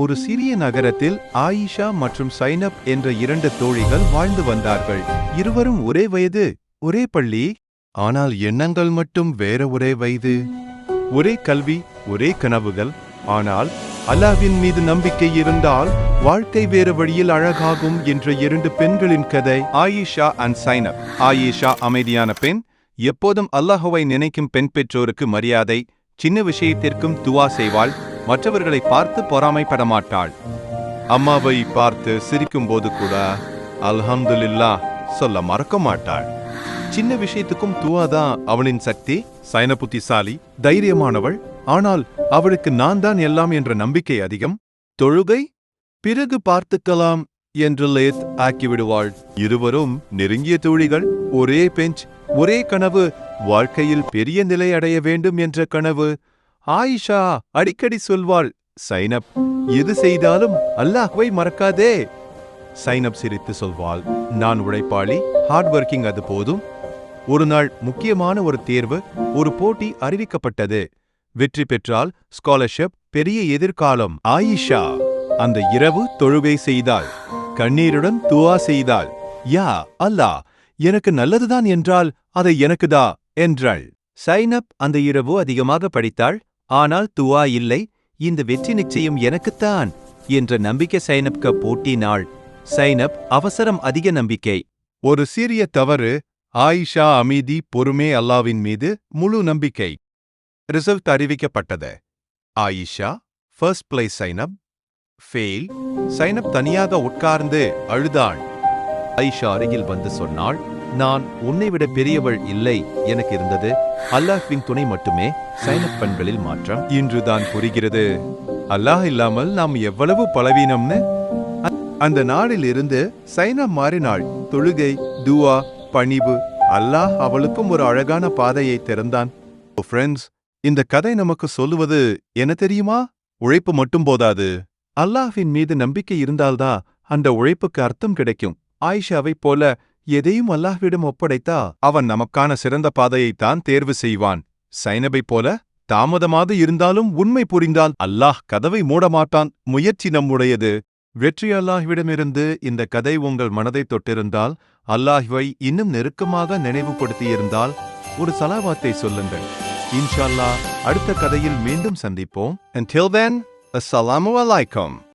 ஒரு சிறிய நகரத்தில் ஆயிஷா மற்றும் சைனப் என்ற இரண்டு தோழிகள் வாழ்ந்து வந்தார்கள். இருவரும் ஒரே வயது ஒரே பள்ளி ஆனால் எண்ணங்கள் மட்டும் வேற ஒரே வயது. ஒரே கல்வி ஒரே கனவுகள் ஆனால் அல்லாஹ்வின் மீது நம்பிக்கை இருந்தால் வாழ்க்கை வேறு வழியில் அழகாகும் என்ற இரண்டு பெண்களின் கதை ஆயிஷா அண்ட் சைனப். ஆயிஷா அமைதியான பெண் எப்போதும் அல்லாஹுவை நினைக்கும் பெண் பெற்றோருக்கு மரியாதை சின்ன விஷயத்திற்கும் துவா செய்வாள் மற்றவர்களை பார்த்து பொறாமைப்பட மாட்டாள் அம்மாவை பார்த்து சிரிக்கும்போது கூட அல்ஹம்துலில்லா சொல்ல மறக்க மாட்டாள். சின்ன விஷயத்துக்கும் துவாதான் அவளின் சக்தி. சைன புத்திசாலி தைரியமானவள். ஆனால் அவளுக்கு நான் தான் எல்லாம் என்ற நம்பிக்கை அதிகம். தொழுகை பிறகு பார்த்துக்கலாம் என்று லேத் ஆக்கிவிடுவாள். இருவரும் நெருங்கிய தோழிகள். ஒரே பெஞ்ச் ஒரே கனவு. வாழ்க்கையில் பெரிய நிலை அடைய வேண்டும் என்ற கனவு. ஆயிஷா அடிக்கடி சொல்வாள் சைனப் எது செய்தாலும் அல்லாஹ்வை மறக்காதே. சைனப் சிரித்து சொல்வாள் நான் உழைப்பாளி ஹார்ட் ஒர்க்கிங் அது போதும். ஒரு நாள் முக்கியமான ஒரு தேர்வு ஒரு போட்டி அறிவிக்கப்பட்டது. வெற்றி பெற்றால் ஸ்காலர்ஷிப் பெரிய எதிர்காலம். ஆயிஷா அந்த இரவு தொழுகை செய்தாள் கண்ணீருடன் துவா செய்தாள். யா அல்லாஹ் எனக்கு நல்லதுதான் என்றால் அதை எனக்குதா என்றாள். சைனப் அந்த இரவு அதிகமாக படித்தாள் ஆனால் துவா இல்லை இந்த வெற்றி நிச்சயம் எனக்குத்தான் என்ற நம்பிக்கை சைனப்க போட்டினாள் சைனப் அவசரம் அதிக நம்பிக்கை. ஒரு சிறிய தவறு ஆயிஷா அமீதி பொறுமே அல்லாவின் மீது முழு நம்பிக்கை. ரிசல்ட் அறிவிக்கப்பட்டது. Ayesha first place Zainab. Fail Zainab தனியாக உட்கார்ந்து அழுதாள். ஆயிஷா அருகில் வந்து சொன்னாள் நான் உன்னை விட பெரியவள் இல்லை எனக்கு இருந்தது. அல்லாஹ்வின் துணை மட்டுமே சைனப் பெண்களில் மாற்றம். இன்றுதான் புரிகிறது. அல்லாஹ் இல்லாமல் நாம் எவ்வளவு பலவீனம்னு? அந்த நாளில் இருந்து சைனா மாறினாள். தொழுகை துவா பணிவு. அல்லாஹ் அவளுக்கும் ஒரு அழகான பாதையை திறந்தான். ஃப்ரெண்ட்ஸ் இந்த கதை நமக்கு சொல்லுவது என்ன தெரியுமா? உழைப்பு மட்டும் போதாது. அல்லாஹ்வின் மீது நம்பிக்கை இருந்தால்தான் அந்த உழைப்புக்கு அர்த்தம் கிடைக்கும். ஆயிஷாவைப் போல எதையும் அல்லாஹ்விடம் ஒப்படைத்தா அவன் நமக்கான சிறந்த பாதையைத்தான் தேர்வு செய்வான். சைனபைப் போல தாமதமாக இருந்தாலும் உண்மை புரிந்தால் அல்லாஹ் கதவை மூடமாட்டான். முயற்சி நம்முடையது. வெற்றி அல்லாஹ்விடமிருந்து இந்த கதை உங்கள் மனதை தொட்டிருந்தால் அல்லாஹ்வை இன்னும் நெருக்கமாக நினைவுபடுத்தியிருந்தால் ஒரு சலாவாத்தை சொல்லுங்கள். இன்ஷா அல்லாஹ் அடுத்த கதையில் மீண்டும் சந்திப்போம். Until then அஸ்ஸலாமு அலைக்கும்